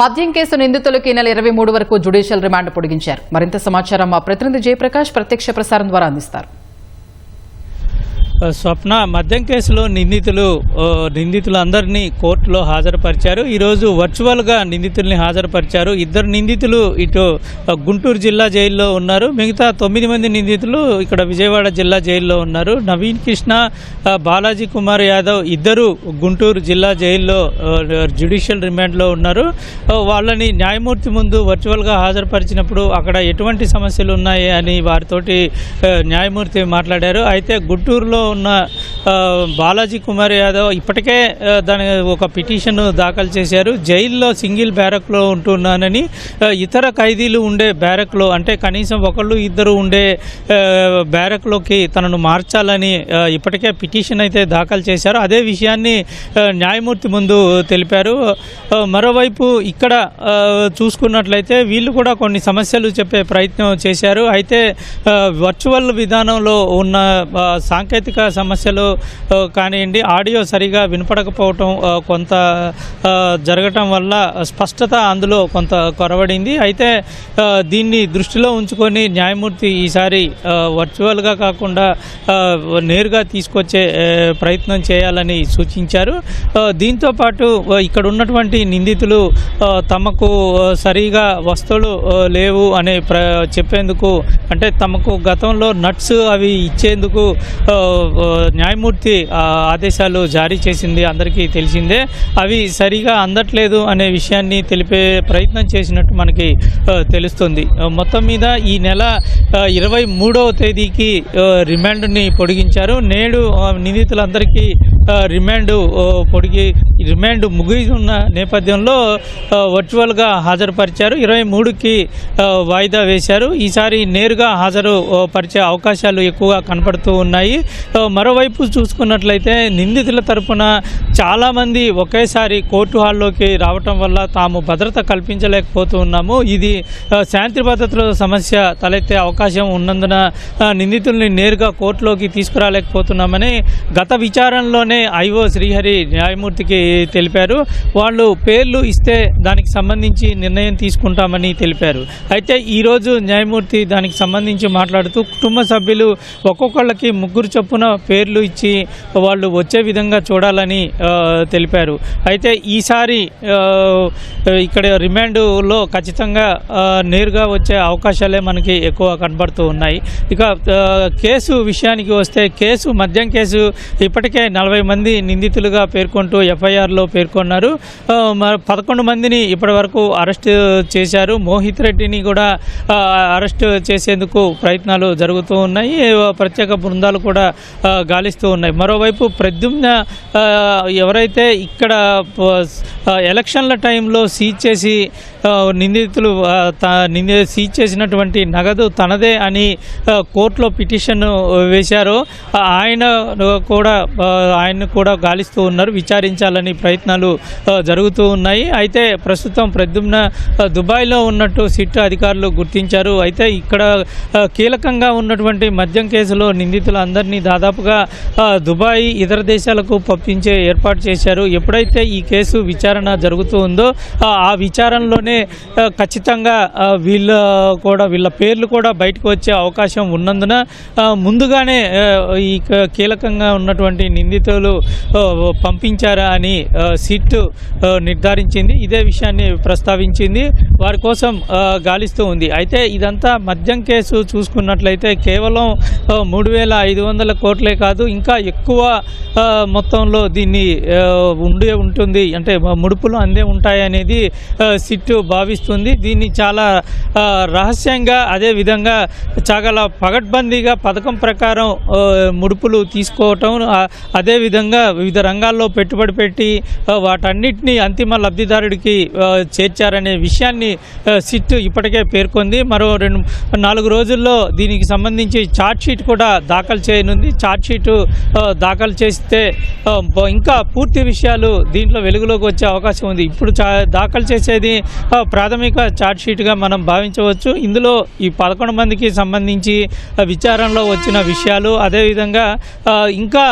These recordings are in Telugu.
మద్యం కేసు నిందితులకు ఈ నెల ఇరవై మూడు వరకు జ్యుడిషియల్ రిమాండ్ పొడిగించారు. మరింత సమాచారం మా ప్రతినిధి జయప్రకాష్ ప్రత్యక్ష ప్రసారం ద్వారా అందిస్తారు. స్వప్న మద్యం కేసులో నిందితులు నిందితులు అందరినీ కోర్టులో హాజరుపరిచారు. ఈరోజు వర్చువల్గా నిందితుల్ని హాజరుపరిచారు. ఇద్దరు నిందితులు ఇటు గుంటూరు జిల్లా జైల్లో ఉన్నారు. మిగతా తొమ్మిది మంది నిందితులు ఇక్కడ విజయవాడ జిల్లా జైల్లో ఉన్నారు. నవీన్ కృష్ణ బాలాజీ కుమార్ యాదవ్ ఇద్దరు గుంటూరు జిల్లా జైల్లో జ్యుడిషియల్ రిమాండ్లో ఉన్నారు. వాళ్ళని న్యాయమూర్తి ముందు వర్చువల్గా హాజరుపరిచినప్పుడు అక్కడ ఎటువంటి సమస్యలు ఉన్నాయి అని వారితోటి న్యాయమూర్తి మాట్లాడారు. అయితే గుంటూరులో ఉన్న బాలాజీ కుమార్ యాదవ్ ఇప్పటికే దాని ఒక పిటిషన్ దాఖలు చేశారు. జైల్లో సింగిల్ బ్యారక్లో ఉంటున్నానని ఇతర ఖైదీలు ఉండే బ్యారక్లో అంటే కనీసం ఒకళ్ళు ఇద్దరు ఉండే బ్యారక్లోకి తనను మార్చాలని ఇప్పటికే పిటిషన్ అయితే దాఖలు చేశారు. అదే విషయాన్ని న్యాయమూర్తి ముందు తెలిపారు. మరోవైపు ఇక్కడ చూసుకున్నట్లయితే వీళ్ళు కూడా కొన్ని సమస్యలు చెప్పే ప్రయత్నం చేశారు. అయితే వర్చువల్ విధానంలో ఉన్న సాంకేతిక సమస్యలు కానివ్వండి ఆడియో సరిగా వినపడకపోవటం కొంత జరగటం వల్ల స్పష్టత అందులో కొంత కొరవడింది. అయితే దీన్ని దృష్టిలో ఉంచుకొని న్యాయమూర్తి ఈసారి వర్చువల్గా కాకుండా నేరుగా తీసుకొచ్చే ప్రయత్నం చేయాలని సూచించారు. దీంతోపాటు దీంతో పాటు ఇక్కడ ఉన్నటువంటి నిందితులు తమకు సరిగా వస్తువులు లేవు అనే ప్ర చెప్పేందుకు అంటే తమకు గతంలో నట్స్ అవి ఇచ్చేందుకు న్యాయమూర్తి ఆదేశాలు జారీ చేసింది అందరికీ తెలిసిందే. అవి సరిగా అందట్లేదు అనే విషయాన్ని తెలిపే ప్రయత్నం చేసినట్టు మనకి తెలుస్తుంది. మొత్తం మీద ఈ నెల ఇరవై మూడవ తేదీకి రిమాండ్ని పొడిగించారు. నేడు నిందితులందరికీ రిమాండ్ పొడిగి రిమాండ్ ముగిసిన నేపథ్యంలో వర్చువల్గా హాజరుపరిచారు. ఇరవై మూడుకి వాయిదా వేశారు. ఈసారి నేరుగా హాజరు పరిచే అవకాశాలు ఎక్కువగా కనపడుతూ ఉన్నాయి. మరోవైపు చూసుకున్నట్లయితే నిందితుల తరపున చాలామంది ఒకేసారి కోర్టు హాల్లోకి రావటం వల్ల తాము భద్రత కల్పించలేకపోతూ ఉన్నాము ఇది శాంతి భద్రతల సమస్య తలెత్తే అవకాశం ఉన్నందున నిందితుల్ని నేరుగా కోర్టులోకి తీసుకురాలేకపోతున్నామని గత విచారణలోనే ఐఓ శ్రీహరి న్యాయమూర్తికి తెలిపారు. వాళ్ళు పేర్లు ఇస్తే దానికి సంబంధించి నిర్ణయం తీసుకుంటామని తెలిపారు. అయితే ఈరోజు న్యాయమూర్తి దానికి సంబంధించి మాట్లాడుతూ కుటుంబ సభ్యులు ఒక్కొక్కళ్ళకి ముగ్గురు చొప్పున పేర్లు ఇచ్చి వాళ్ళు వచ్చే విధంగా చూడాలని తెలిపారు. అయితే ఈసారి ఇక్కడ రిమాండ్లో ఖచ్చితంగా నేరుగా వచ్చే అవకాశాలే మనకి ఎక్కువ కనబడుతూ ఉన్నాయి. ఇక కేసు విషయానికి వస్తే కేసు మద్యం కేసు ఇప్పటికే నలభై మంది నిందితులుగా పేర్కొంటూ ఎఫ్ఐఆర్ ఎఫ్ఐఆర్లో పేర్కొన్నారు. పదకొండు మందిని ఇప్పటివరకు అరెస్ట్ చేశారు. మోహిత్ రెడ్డిని కూడా అరెస్ట్ చేసేందుకు ప్రయత్నాలు జరుగుతూ ఉన్నాయి. ప్రత్యేక బృందాలు కూడా గాలిస్తూ ఉన్నాయి. మరోవైపు ప్రద్యుమ్న ఎవరైతే ఇక్కడ ఎలక్షన్ల టైంలో సీజ్ చేసి నిందితులు నింది సీజ్ చేసినటువంటి నగదు తనదే అని కోర్టులో పిటిషన్ వేశారో. ఆయన కూడా ఆయన కూడా గాలిస్తూ ఉన్నారు విచారించాలని ప్రయత్నాలు జరుగుతూ ఉన్నాయి. అయితే ప్రస్తుతం ప్రద్యుమ్న దుబాయ్లో ఉన్నట్టు సిట్ అధికారులు గుర్తించారు. అయితే ఇక్కడ కీలకంగా ఉన్నటువంటి మద్యం కేసులో నిందితులందరినీ దాదాపుగా దుబాయ్ ఇతర దేశాలకు పంపించే ఏర్పాటు చేశారు. ఎప్పుడైతే ఈ కేసు విచారణ జరుగుతూ ఉందో ఆ, విచారణలోనే ఖచ్చితంగా వీళ్ళ కూడా వీళ్ళ పేర్లు కూడా బయటకు వచ్చే అవకాశం ఉన్నందున ముందుగానే ఈ కీలకంగా ఉన్నటువంటి నిందితులు పంపించారా అని సిట్ నిర్ధారించింది. ఇదే విషయాన్ని ప్రస్తావించింది. వారి కోసం గాలిస్తూ ఉంది. అయితే ఇదంతా మద్యం కేసు చూసుకున్నట్లయితే కేవలం మూడు వేల ఐదు వందల కోట్లే కాదు ఇంకా ఎక్కువ మొత్తంలో దీన్ని ఉండే ఉంటుంది. అంటే ముడుపులు అందే ఉంటాయనేది సిట్టు సిట్ భావిస్తుంది. దీన్ని చాలా రహస్యంగా అదే విధంగా చాలా పగడ్బందీగా పథకం ప్రకారం ముడుపులు తీసుకోవటం అదేవిధంగా అదే విధంగా వివిధ రంగాల్లో పెట్టుబడి పెట్టి వాటన్నిటినీ వాటన్నిటిని అంతిమ లబ్ధిదారుడికి చేర్చారనే విషయాన్ని సిట్ ఇప్పటికే పేర్కొంది. మరో రెండు నాలుగు రోజుల్లో దీనికి సంబంధించి ఛార్జ్ షీట్ కూడా దాఖలు చేయనుంది. ఛార్జ్ షీట్ దాఖలు చేస్తే ఇంకా పూర్తి విషయాలు దీంట్లో వెలుగులోకి వచ్చే అవకాశం ఉంది. ఇప్పుడు చా దాఖలు చేసేది ప్రాథమిక ఛార్జ్ షీట్గా మనం భావించవచ్చు. ఇందులో ఈ పదకొండు మందికి సంబంధించి విచారణలో వచ్చిన విషయాలు అదేవిధంగా ఇంకా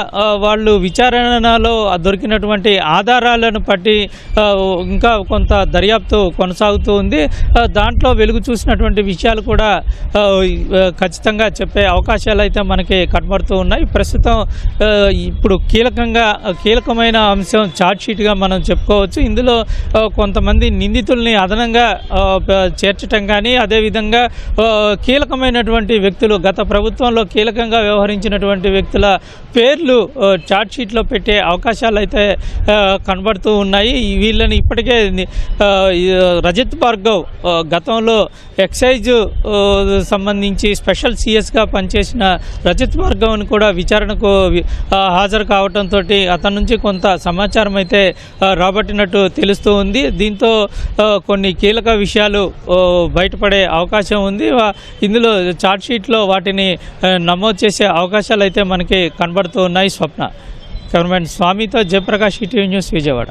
వాళ్ళు విచారణలో దొరికినటువంటి ఆధారాలను బట్టి ఇంకా కొంత దర్యాప్తు కొనసాగుతూ ఉంది. దాంట్లో వెలుగు చూసినటువంటి విషయాలు కూడా ఖచ్చితంగా చెప్పే అవకాశాలు అయితే మనకి కనబడుతూ ఉన్నాయి. ప్రస్తుతం ఇప్పుడు కీలకంగా కీలకమైన అంశం ఛార్జ్ షీట్గా మనం చెప్పుకోవచ్చు. ఇందులో కొంతమంది నిందితుల్ని అదనంగా చేర్చటం కానీ అదేవిధంగా కీలకమైనటువంటి వ్యక్తులు గత ప్రభుత్వంలో కీలకంగా వ్యవహరించినటువంటి వ్యక్తుల పేర్లు ఆ, షీట్లో పెట్టే అవకాశాలు అయితే కనబడుతూ ఉన్నాయి. వీళ్ళని ఇప్పటికే రజత్ భార్గవ్ గతంలో ఎక్సైజ్ సంబంధించి స్పెషల్ సిఎస్గా పనిచేసిన రజత్ భార్గవ్ని కూడా విచారణకు హాజరు కావడంతో అతని నుంచి కొంత సమాచారం అయితే రాబట్టిన రాబట్టినట్టు తెలుస్తూ ఉంది. దీంతో కొన్ని కీలక విషయాలు బయటపడే అవకాశం ఉంది. ఇందులో చార్జ్షీట్లో వాటిని నమోదు చేసే అవకాశాలు అయితే మనకి కనబడుతూ ఉన్నాయి. స్వప్న. కెమెరామెన్ స్వామితో జయప్రకాష్ ఈటీవీ న్యూస్ విజయవాడ.